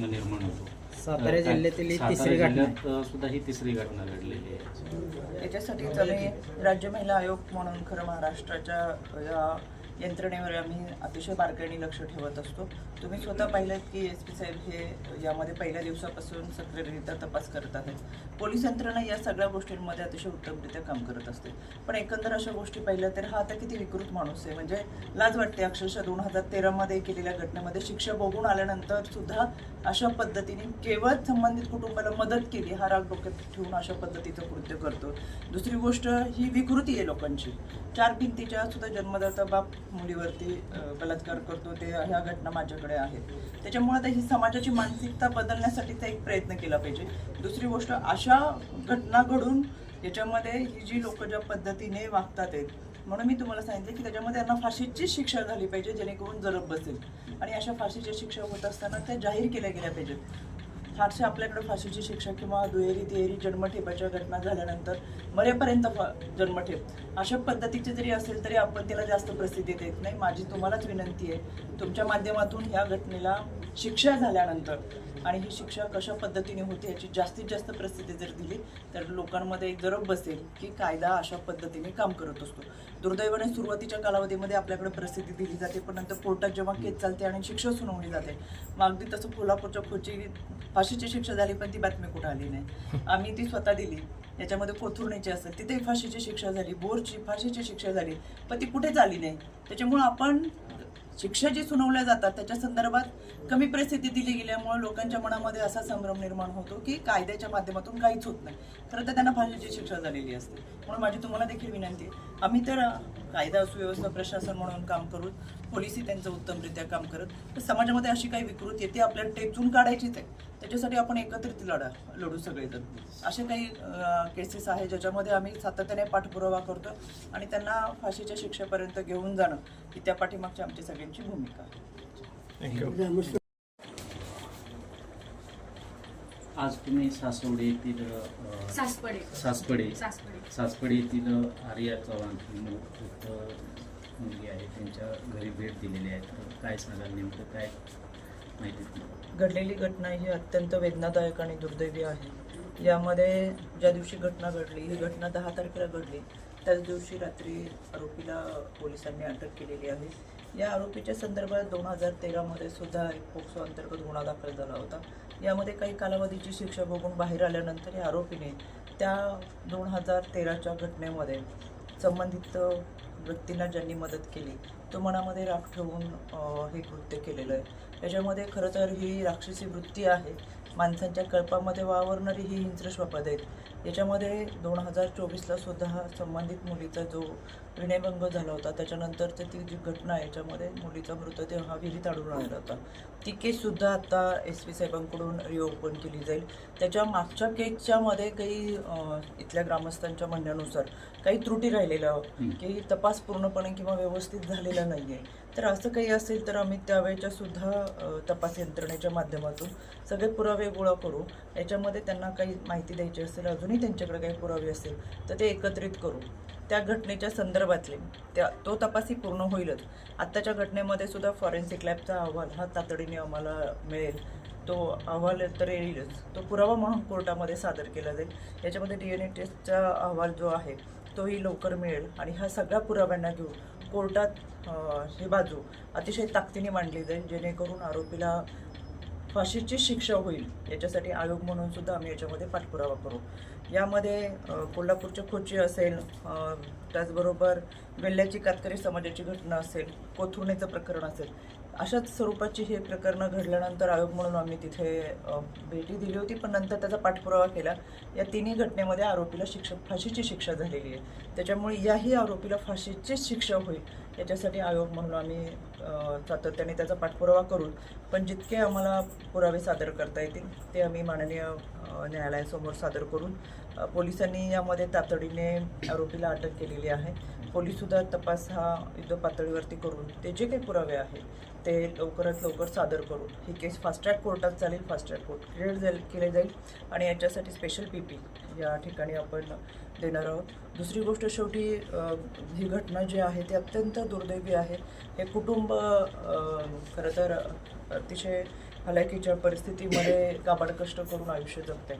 प्रश्न निर्माण होतो. सातारा जिल्ह्यातील ही तिसरी घटना. आहे. जिल्ह्यात, अ, सुद्धा ही तिसरी घटना घडलेली आहे. याच्यासाठीच आम्ही राज्य महिला आयोग म्हणून खरं महाराष्ट्राच्या या यंत्रणेवर आम्ही अतिशय बारकाईने लक्ष ठेवत असतो. तुम्ही स्वतः पाहिलं की एस पी साहेब हे यामध्ये पहिल्या दिवसापासून सक्रियरित्या तपास करत आहेत. पोलीस यंत्रणा या सगळ्या गोष्टींमध्ये अतिशय उत्तमरित्या काम करत असते. पण एकंदर अशा गोष्टी पाहिल्या तर हा आता किती विकृत माणूस आहे. म्हणजे लाज वाटते अक्षरशः दोन हजार तेरामध्ये केलेल्या घटनेमध्ये शिक्षा भोगून आल्यानंतर सुद्धा अशा पद्धतीने केवळ संबंधित कुटुंबाला मदत केली हा राग डोक्यात ठेवून अशा पद्धतीचं कृत्य करतो. दुसरी गोष्ट ही विकृती आहे लोकांची. चार भिंतीच्या सुद्धा जन्मदाता बाप मुलीवरती बलात्कार करतो ते ह्या घटना माझ्याकडे आहेत. त्याच्यामुळे आता ही समाजाची मानसिकता बदलण्यासाठीचा एक प्रयत्न केला पाहिजे. दुसरी गोष्ट अशा घटना घडून याच्यामध्ये ही जी लोक ज्या पद्धतीने वागतात आहेत म्हणून मी तुम्हाला सांगितलं की त्याच्यामध्ये त्यांना फाशीची शिक्षा झाली पाहिजे जेणेकरून जरब बसेल. आणि अशा फाशीच्या शिक्षा होत असताना त्या जाहीर केल्या गेल्या पाहिजेत. फारसे आपल्याकडे फाशीची शिक्षा किंवा दुहेरी तिहेरी जन्मठेपाच्या घटना झाल्यानंतर मरेपर्यंत फ- जन्मठेप. अशा पद्धतीचे जरी असेल तरी आपण त्याला जास्त प्रसिद्धी देत नाही. माझी तुम्हालाच विनंती आहे. तुमच्या माध्यमातून ह्या घटनेला शिक्षा झाल्यानंतर आणि ही शिक्षा कशा पद्धतीने होते याची जास्तीत जास्त प्रसिद्धी जर दिली तर लोकांमध्ये एक जरब बसेल की कायदा अशा पद्धतीने काम करत असतो. दुर्दैवाने सुरुवातीच्या कालावधीमध्ये आपल्याकडे प्रसिद्धी दिली जाते पण नंतर कोर्टात जेव्हा केस चालते आणि शिक्षा सुनावली जाते मग अगदी तसं कोल्हापूरच्या खोची फाशीची शिक्षा झाली पण ती बातमी कुठं आली नाही. आम्ही ती स्वतः दिली. याच्यामध्ये कोथुर्णीची असेल तिथे फाशीची शिक्षा झाली बोरची फाशीची शिक्षा झाली पण ती कुठेच आली नाही. त्याच्यामुळं आपण शिक्षा जी सुनावल्या जातात त्याच्या संदर्भात कमी परिस्थिती दिली गेल्यामुळे लोकांच्या मनामध्ये असा संभ्रम निर्माण होतो की कायद्याच्या माध्यमातून काहीच होत नाही. खरं तर त्यांना फाशीची शिक्षा झालेली असते. म्हणून माझी तुम्हाला देखील विनंती आहे. आम्ही तर कायदा सुव्यवस्था प्रशासन म्हणून काम करू पोलिसही त्यांचं उत्तमरित्या काम करत तर समाजामध्ये अशी काही विकृती येते आपल्याला टेचून काढायचीच आहे. त्याच्यासाठी आपण एकत्रित लढा लढू सगळेजण. असे काही केसेस आहे ज्याच्यामध्ये आम्ही सातत्याने पाठपुरावा करतो आणि त्यांना फाशीच्या शिक्षेपर्यंत घेऊन जाणं ही त्या पाठीमागची आमची सगळ्यांची भूमिका. आहे आज तुम्ही सासवडे येथील सासपडे सासपडे येथील आर्या चव्हाण मुलगी आहे. त्यांच्या घरी भेट दिलेली आहे. तर काय सांगाल नेमकं काय? घडलेली घटना ही अत्यंत वेदनादायक आणि दुर्दैवी आहे. यामध्ये ज्या दिवशी घटना घडली ही घटना दहा तारखेला घडली त्याच दिवशी रात्री आरोपीला पोलिसांनी अटक केलेली आहे. या आरोपीच्या संदर्भात दोन हजार तेरामध्ये सुद्धा एक पोक्सो अंतर्गत गुन्हा दाखल झाला होता. यामध्ये काही कालावधीची शिक्षा भोगून बाहेर आल्यानंतर या आरोपीने त्या दोन हजार तेराच्या घटनेमध्ये संबंधित व्यक्तींना ज्यांनी मदत केली तो मनामध्ये राख ठेवून हे कृत्य केलेलं आहे. याच्यामध्ये खरं तर ही राक्षसी वृत्ती आहे. माणसांच्या कल्पामध्ये वावरणारी ही हिंस्र श्वपद आहेत. याच्यामध्ये दोन हजार चोवीसला सुद्धा संबंधित मुलीचा जो विनयभंग झाला होता. त्याच्यानंतरची ती जी घटना आहे याच्यामध्ये मुलीचा मृतदेह हा विहिरीत आढळून आलेला होता. ती केससुद्धा आता एस पी साहेबांकडून रिओपन केली जाईल. त्याच्या मागच्या केसच्यामध्ये काही इथल्या ग्रामस्थांच्या म्हणण्यानुसार काही त्रुटी राहिलेल्या हं. की तपास पूर्णपणे किंवा व्यवस्थित झालेला नाही आहे तर असं काही असेल तर आम्ही त्यावेळेच्या सुद्धा तपास यंत्रणेच्या माध्यमातून सगळे पुरावे गोळा करू. याच्यामध्ये त्यांना काही माहिती द्यायची असेल अजूनही त्यांच्याकडे काही पुरावे असेल तर ते एकत्रित करू. त्या घटनेच्या संदर्भातले. त्या तो तपासही पूर्ण होईलच. आत्ताच्या घटनेमध्ये सुद्धा फॉरेन्सिक लॅबचा अहवाल हा तातडीने आम्हाला मिळेल. तो अहवाल तर येईलच. तो पुरावा म्हणून कोर्टामध्ये सादर केला जाईल. याच्यामध्ये डी एन ए टेस्टचा अहवाल जो आहे तोही लवकर मिळेल आणि ह्या सगळ्या पुराव्यांना घेऊन कोर्टात ही बाजू अतिशय ताकदीने मांडली जाईल जेणेकरून आरोपीला फाशीची शिक्षा होईल याच्यासाठी आयोग म्हणून सुद्धा आम्ही याच्यामध्ये पाठपुरावा करू. यामध्ये अ, कोल्हापूरच्या खोची असेल त्याचबरोबर वेल्ल्याची कातकरी समाजाची घटना असेल कोथुणेचं प्रकरण असेल अशाच स्वरूपाची हे प्रकरणं घडल्यानंतर आयोग म्हणून आम्ही तिथे भेटी दिली होती पण नंतर त्याचा पाठपुरावा केला. या तिन्ही घटनेमध्ये आरोपीला शिक्षा फाशीची शिक्षा झालेली आहे. त्याच्यामुळे याही आरोपीला फाशीचीच शिक्षा होईल याच्यासाठी आयोग म्हणून आम्ही सातत्याने त्याचा पाठपुरावा करू. पण जितके आम्हाला पुरावे सादर करता येतील ते आम्ही माननीय न्यायालयासमोर सादर करून पोलिसांनी यामध्ये तातडीने आरोपीला अटक केलेली आहे. पोलीससुद्धा तपास हा युद्ध पातळीवरती करून ते जे काही पुरावे आहेत ते लवकरात लवकर सादर करू ही केस फास्ट ट्रॅक कोर्टात चालेल फास्ट ट्रॅक कोर्ट क्रिएट जाईल केले जाईल आणि याच्यासाठी स्पेशल पी पी या ठिकाणी आपण देणार आहोत. दुसरी गोष्ट शेवटी ही घटना जी आहे ती अत्यंत दुर्दैवी आहे. हे कुटुंब खरं तर अतिशय हलाखीच्या परिस्थितीमध्ये काबाड कष्ट करून आयुष्य जगते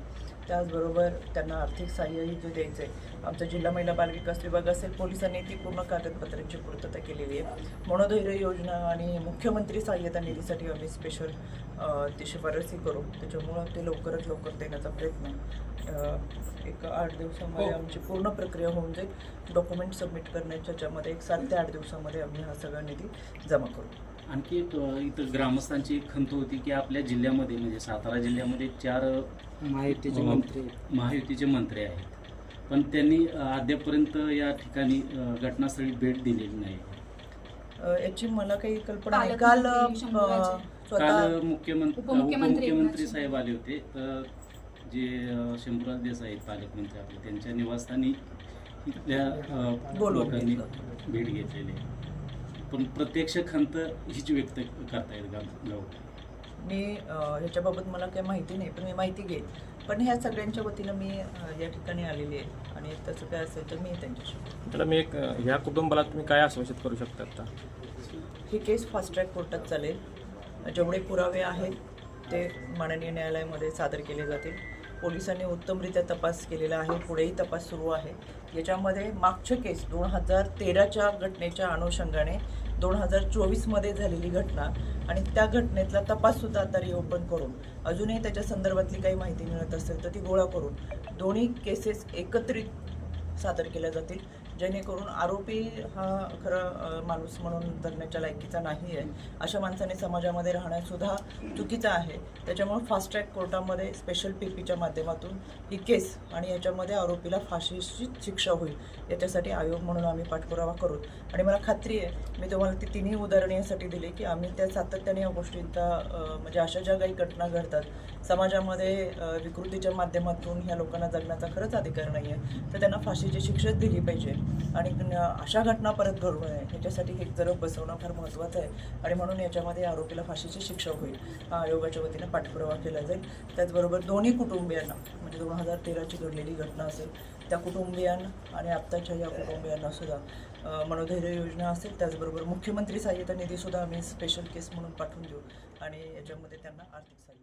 त्याचबरोबर त्यांना आर्थिक सहाय्यही जे द्यायचं आहे आमचा जिल्हा महिला बालविकास विभाग असेल पोलिसांनी ती पूर्ण कागदपत्रांची पूर्तता केलेली आहे. मनोधैर्य योजना आणि मुख्यमंत्री सहाय्यता निधीसाठी आम्ही स्पेशल ती शिफारसी करू. त्याच्यामुळं ते लवकरात लवकर देण्याचा प्रयत्न एक आठ दिवसामध्ये आमची पूर्ण प्रक्रिया होऊन जाईल. डॉक्युमेंट सबमिट करण्याच्या ज्यामध्ये एक सात ते आठ दिवसामध्ये आम्ही हा सगळा निधी जमा करू. आणखी इथं ग्रामस्थांची एक खंत होती की आपल्या जिल्ह्यामध्ये म्हणजे सातारा जिल्ह्यामध्ये चार अ, मंत्री. महायुतीचे मंत्री आहेत. पण त्यांनी अ, अद्यापर्यंत या ठिकाणी घटनास्थळी भेट दिलेली नाही. याची मला काही कल्पना नाही. काल काल मुख्यमंत्री उपमुख्यमंत्री एकनाथ साहेब आले होते. तर जे शंभूराज देसाई आहेत पालकमंत्री आपले त्यांच्या निवासस्थानी इथल्या लोकांनी. भेट घेतलेली आहे. पण प्रत्यक्ष खंत हीच व्यक्त करतायत गाव गाव मी ह्याच्याबाबत मला काही माहिती नाही पण मी माहिती घेईन. पण ह्या सगळ्यांच्या वतीनं मी या ठिकाणी आलेली आहे. आणि तसं काय असेल तर मी त्यांच्याशी त्याला मी एक ह्या कुटुंबाला तुम्ही काय आश्वासित करू शकता आता? ही केस फास्ट ट्रॅक कोर्टात चालेल. जेवढे पुरावे आहेत ते माननीय न्यायालयामध्ये सादर केले जातील. पोलिसांनी उत्तमरित्या तपास केलेला आहे पुढेही तपास सुरू आहे. याच्यामध्ये मागच्या केस दोन हजार तेराच्या घटनेच्या अनुषंगाने दोन हजार चोवीसमध्ये झालेली घटना आणि त्या घटनेतला तपाससुद्धा आता रिओपन करून अजूनही त्याच्या संदर्भातली काही माहिती मिळत असेल तर ती गोळा करून दोन्ही केसेस एकत्रित सादर केल्या जातील. जेणेकरून आरोपी हा खरं माणूस म्हणून जगण्याच्या लायकीचा नाही आहे अशा माणसाने समाजामध्ये राहणंसुद्धा चुकीचं आहे. त्याच्यामुळे फास्ट ट्रॅक कोर्टामध्ये स्पेशल पी पीच्या माध्यमातून ही केस आणि याच्यामध्ये आरोपीला फाशीची शिक्षा होईल याच्यासाठी आयोग म्हणून आम्ही पाठपुरावा करू. आणि मला खात्री आहे मी तुम्हाला ती तिन्ही उदाहरणे यासाठी दिली की आम्ही त्या सातत्याने या गोष्टींचा म्हणजे अशा ज्या काही घटना घडतात समाजामध्ये विकृतीच्या माध्यमातून ह्या लोकांना जगण्याचा खरंच अधिकार नाही आहे तर त्यांना फाशीची शिक्षाच दिली पाहिजे. आणि अशा घटना परत घडू नये. ह्याच्यासाठी हे जरब बसवणं फार महत्त्वाचं आहे. आणि म्हणून याच्यामध्ये आरोपीला फाशीची शिक्षा होईल. हा आयोगाच्या वतीने पाठपुरावा केला जाईल. त्याचबरोबर दोन्ही कुटुंबियांना म्हणजे दोन हजार तेराची घडलेली घटना असेल त्या कुटुंबियांना आणि आत्ताच्या या कुटुंबियांना सुद्धा मनोधैर्य योजना असेल त्याचबरोबर मुख्यमंत्री सहाय्यता निधीसुद्धा आम्ही स्पेशल केस म्हणून पाठवून देऊ. आणि याच्यामध्ये त्यांना आर्थिक सहाय्य